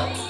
Bye.